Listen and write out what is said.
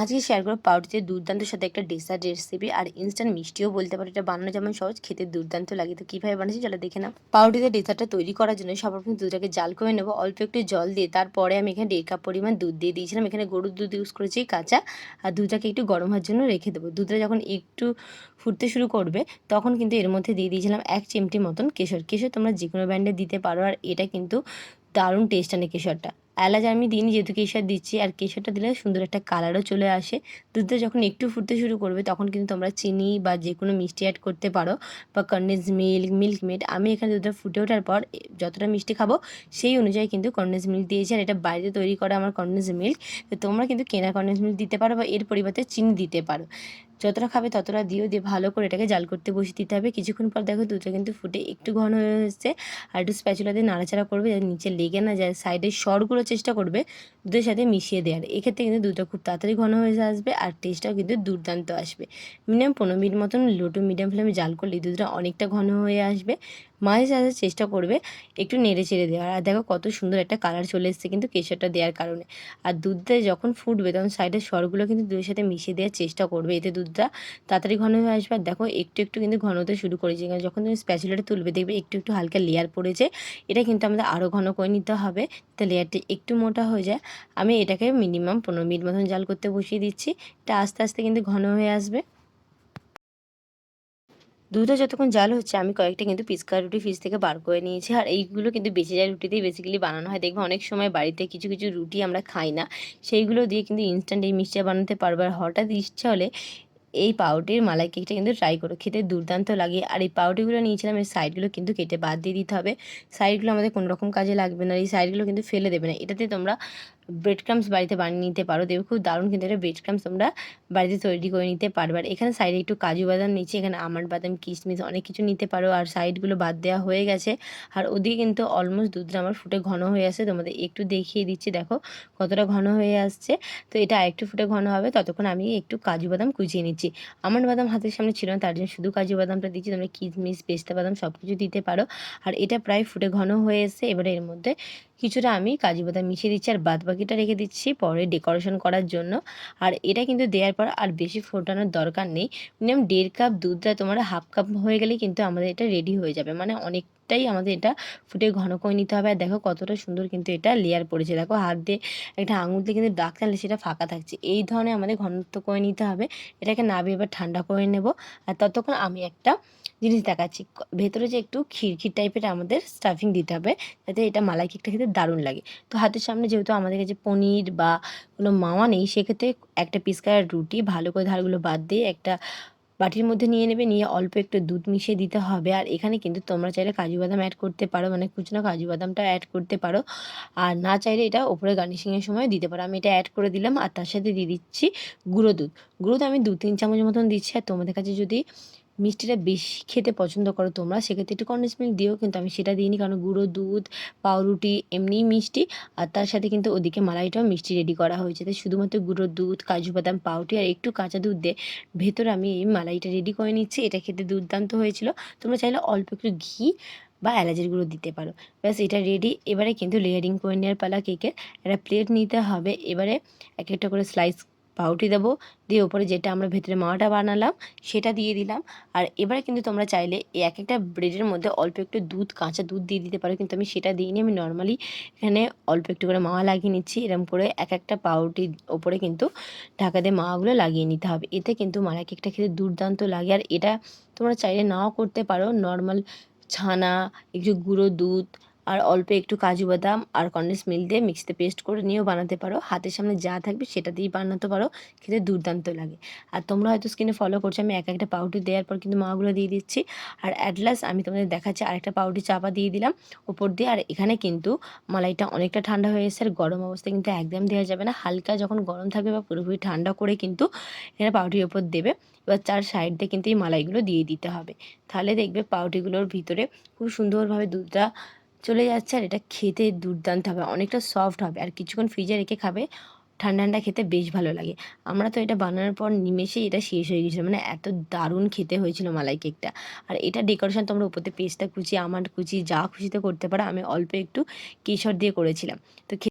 আজকে শেয়ার করব পাউরুটিতে দুর্দান্তর সাথে একটা ডেসার্ট রেসিপি আর ইনস্ট্যান্ট মিষ্টিও বলতে পারো, এটা বানানো যেমন সহজ, খেতে দুর্দান্ত লাগে। তো কীভাবে বানাচ্ছি চলো দেখে নাও। পাউরুটিতে ডেসার্টটা তৈরি করার জন্য সর্বপ্রথম দুধটাকে জাল করে নেব। অল্প একটু জল দিয়ে তারপরে আমি এখানে দেড় কাপ পরিমাণ দুধ দিয়ে দিয়েছিলাম। এখানে গরুর দুধ ইউজ করেছি, কাঁচা। আর দুধটাকে একটু গরম হওয়ার জন্য রেখে দেবো। দুধটা যখন একটু ফুটতে শুরু করবে, তখন কিন্তু এর মধ্যে দিয়ে দিয়েছিলাম এক চিমটি মতন কেশর। কেশর তোমরা যে কোনো ব্র্যান্ডে দিতে পারো আর এটা কিন্তু দারুণ টেস্ট আনে কেশরটা। এলাচ আমি দিইনি যেহেতু কেশর দিচ্ছি, আর কেশরটা দিলে সুন্দর একটা কালারও চলে আসে। দুধটা যখন একটু ফুটতে শুরু করবে, তখন কিন্তু তোমরা চিনি বা যে কোনো মিষ্টি অ্যাড করতে পারো বা কন্ডেন্স মিল্ক মিল্ক মেড। আমি এখানে দুধটা ফুটে ওঠার পর যতটা মিষ্টি খাব, সেই অনুযায়ী কিন্তু কন্ডেন্স মিল্ক দিয়েছি। আর এটা বাইরে তৈরি করা আমার কন্ডেন্স মিল্ক। তো তোমরা কিন্তু কেনা কন্ডেন্স মিল্ক দিতে পারো বা এর পরিবর্তে চিনি দিতে পারো। যতটা খাবে ততটা দিয়েও দিয়ে ভালো করে এটাকে জাল করতে বসিয়ে দিতে হবে। কিছুক্ষণ পর দেখো দুধটা কিন্তু ফুটে একটু ঘন হয়ে এসছে। আর একটু স্প্যাচুলা দিয়ে নাড়াচাড়া করবে যাতে নিচে লেগে না যায় সাইডের স্বরগুলো চেষ্টা করবে দুধের সাথে মিশিয়ে দেওয়ার। এক্ষেত্রে কিন্তু দুধটা খুব তাড়াতাড়ি ঘন হয়ে আসবে, আর টেস্টটাও কিন্তু দুর্দান্ত আসবে। মিনিমাম পনেরো মিনিট মতন লো টু মিডিয়াম ফ্লেমে জাল করলে দুধটা অনেকটা ঘন হয়ে আসবে। মাঝে সাঝে চেষ্টা করবে একটু নেড়ে চেড়ে দেওয়ার। আর দেখো কত সুন্দর একটা কালার চলে এসছে কিন্তু কেশরটা দেওয়ার কারণে। আর দুধটা যখন ফুটবে তখন সাইডের স্বরগুলো কিন্তু দুধের সাথে মিশিয়ে দেওয়ার চেষ্টা করবে এতে দুধটা তাড়াতাড়ি ঘন হয়ে আসবে। আর দেখো একটু একটু কিন্তু ঘন হতে শুরু করেছে। যখন তুমি স্প্যাচুলাটা তুলবে দেখবে একটু একটু হালকা লেয়ার পড়েছে। এটা কিন্তু আমাদের আরও ঘন করে নিতে হবে। তো লেয়ারটি একটু মোটা হয়ে যায়। আমি এটাকে মিনিমাম পনেরো মিনিট মতন জাল করতে বসিয়ে দিচ্ছি। এটা আস্তে আস্তে কিন্তু ঘন হয়ে আসবে। দুধটা যতক্ষণ জাল হচ্ছে, আমি কয়েকটা কিন্তু পিচকা রুটি ফ্রিজ থেকে বার করে নিয়েছি। আর এইগুলো কিন্তু বেঁচে যায় রুটিতেই বেসিক্যালি বানানো হয়। দেখবে অনেক সময় বাড়িতে কিছু কিছু রুটি আমরা খাই না। সেইগুলো দিয়ে কিন্তু ইনস্ট্যান্ট এই মিষ্টি বানাতে পারব। আর হঠাৎ ইচ্ছা হলে এই পাউরুটির মালাই কেকটা কিন্তু ট্রাই করো। খেতে দুর্দান্ত লাগে। আর এই পাউরুটিগুলো নিয়েছিলাম, এই সাইডগুলো কিন্তু কেটে বাদ দিয়ে দিতে হবে। সাইডগুলো আমাদের কোনো রকম কাজে লাগবে না। এই সাইডগুলো কিন্তু ফেলে দেবে না। এটাতে তোমরা ব্রেড ক্রামস বাড়িতে বানিয়ে নিতে পারো। দেখবে খুব দারুণ কিন্তু এটা ব্রেড ক্রামস তোমরা বাড়িতে তৈরি করে নিতে পারবে। আর এখানে সাইডে একটু কাজু বাদাম নিচ্ছি এখানে আমার বাদাম, কিশমিশ অনেক কিছু নিতে পারো। আর সাইডগুলো বাদ দেওয়া হয়ে গেছে। আর ওদিকে কিন্তু অলমোস্ট দুধটা আমার ফুটে ঘন হয়ে আসে তোমাদের একটু দেখিয়ে দিচ্ছি, দেখো কতটা ঘন হয়ে আসছে। তো এটা আরেকটু ফুটে ঘন হবে, ততক্ষণ আমি একটু কাজু বাদাম কুচিয়ে নিচ্ছি। আমার বাদাম হাতের সামনে ছিল না, তার জন্য শুধু কাজু বাদামটা দিচ্ছি। তোমরা কিশমিশ, পেস্তা বাদাম সব কিছু দিতে পারো। আর এটা প্রায় ফুটে ঘন হয়ে এসে এবারে এর মধ্যে কিছুটা আমি কাজু বাদাম মিশিয়ে দিচ্ছি। আর বাদ বাকিটা রেখে দিচ্ছি পরে ডেকোরেশন করার জন্য। আর এটা কিন্তু দেওয়ার পর আর বেশি ফোটানোর দরকার নেই। মিনিমাম দেড় কাপ দুধটা তোমার হাফ কাপ হয়ে গেলেই কিন্তু আমাদের এটা রেডি হয়ে যাবে। মানে অনেক অনেকটাই আমাদের এটা ফুটে ঘন করে নিতে হবে। আর দেখো কতটা সুন্দর কিন্তু এটা লেয়ার পড়েছে। দেখো হাত দিয়ে একটা আঙুল দিয়ে কিন্তু দাগ টানলে সেটা ফাঁকা থাকছে। এই ধরনের আমাদের ঘনত্ব করে নিতে হবে। এটাকে নাবিয়ে এবার ঠান্ডা করে নেব। আর ততক্ষণ আমি একটা জিনিস দেখাচ্ছি। ভেতরে যে একটু খিরখির টাইপের আমাদের স্টাফিং দিতে হবে, যাতে এটা মালাই কেকটা খেতে দারুণ লাগে। তো হাতের সামনে যেহেতু আমাদের কাছে পনির বা কোনো মাওয়া নেই, সেক্ষেত্রে একটা পিস রুটি, ভালো করে ধারগুলো বাদ দিয়ে একটা বাটির মধ্যে নিয়ে নেবে, নিয়ে অল্প একটু দুধ মিশিয়ে দিতে হবে। আর এখানে কিন্তু তোমরা চাইলে কাজু বাদাম অ্যাড করতে পারো মানে কুচনো কাজু বাদামটা অ্যাড করতে পারো। আর না চাইলে এটা ওপরে গার্নিশিংয়ের সময় দিতে পারো। আমি এটা অ্যাড করে দিলাম, আর তার সাথে দিয়ে দিচ্ছি গুঁড়ো দুধ। গুঁড়ো দুধ আমি দু তিন চামচ মতন দিচ্ছি। আর তোমাদের কাছে যদি মিষ্টিটা বেশি খেতে পছন্দ করো তোমরা, সেক্ষেত্রে একটু কন্ডেন্স মিল্ক দিও, কিন্তু আমি সেটা দিইনি কারণ গুঁড়ো দুধ, পাউরুটি এমনিই মিষ্টি, আর তার সাথে কিন্তু ওদিকে মালাইটাও মিষ্টি রেডি করা হয়েছে। তাই শুধুমাত্র গুঁড়ো দুধ, কাজু বাদাম, পাউরুটি আর একটু কাঁচা দুধ দিয়ে ভেতরে আমি এই মালাইটা রেডি করে নিচ্ছি। এটা খেতে দুর্দান্ত হয়েছিল। তোমরা চাইলে অল্প একটু ঘি বা এলাচের গুঁড়ো দিতে পারো। ব্যাস, এটা রেডি এবারে কিন্তু লেয়ারিং করে নেওয়ার পালা কেকের একটা প্লেট নিতে হবে। এবারে এক একটা করে স্লাইস পাউটি দেবো। দিয়ে ওপরে যেটা আমরা ভেতরে মাওয়াটা বানালাম, সেটা দিয়ে দিলাম। আর এবারে কিন্তু তোমরা চাইলে এক একটা ব্রেডের মধ্যে অল্প একটু দুধ, কাঁচা দুধ দিয়ে দিতে পারো। কিন্তু আমি সেটা দিইনি। আমি নর্মালি এখানে অল্প একটু করে মাওয়া লাগিয়ে নিচ্ছি। এরকম করে এক একটা পাউটির ওপরে কিন্তু ঢাকা দিয়ে মাওয়াগুলো লাগিয়ে নিতে হবে। এতে কিন্তু মালা কেকটা খেতে দুর্দান্ত লাগে। আর এটা তোমরা চাইলে নাও করতে পারো। নর্মাল ছানা, একটু গুঁড়ো দুধ আর অল্প একটু কাজু বাদাম আর কন্ডেন্স মিল দিয়ে মিক্সিতে পেস্ট করে নিয়েও বানাতে পারো। হাতের সামনে যা থাকবে সেটা দিয়েই বানাতে পারো। খেতে দুর্দান্ত লাগে। আর তোমরা হয়তো স্কিনে ফলো করছ, আমি এক একটা পাউডার দেওয়ার পর কিন্তু মাগুলো দিয়ে দিচ্ছি। আর অ্যাটলাস আমি তোমাদের দেখাচ্ছি আরেকটা পাউডার চাপা দিয়ে দিলাম ওপর দিয়ে। আর এখানে কিন্তু মালাইটা অনেকটা ঠান্ডা হয়ে এসে আর গরম অবস্থায় কিন্তু একদম দেওয়া যাবে না। হালকা যখন গরম থাকবে বা পুরোপুরি ঠান্ডা করে কিন্তু এখানে পাউটির ওপর দেবে। এবার চার সাইড দিয়ে কিন্তু এই মালাইগুলো দিয়ে দিতে হবে। তাহলে দেখবে পাউটিগুলোর ভিতরে খুব সুন্দরভাবে দুধটা চলে যাচ্ছে আর এটা খেতে দুর্দান্ত হবে, অনেকটা সফট হবে। আর কিছুক্ষণ ফ্রিজে রেখে খাবে, ঠান্ডা ঠান্ডা খেতে বেশ ভালো লাগে। আমরা তো এটা বানানোর পর নিমেষেই এটা শেষ হয়ে গেছিল মানে এত দারুণ খেতে হয়েছিল মালাই কেকটা। আর এটা ডেকোরেশন তোমরা উপরতে পেস্তা কুচি, আমার কুচি, যা খুশিতে করতে পারো, আমি অল্প একটু কেশর দিয়ে করেছিলাম। তো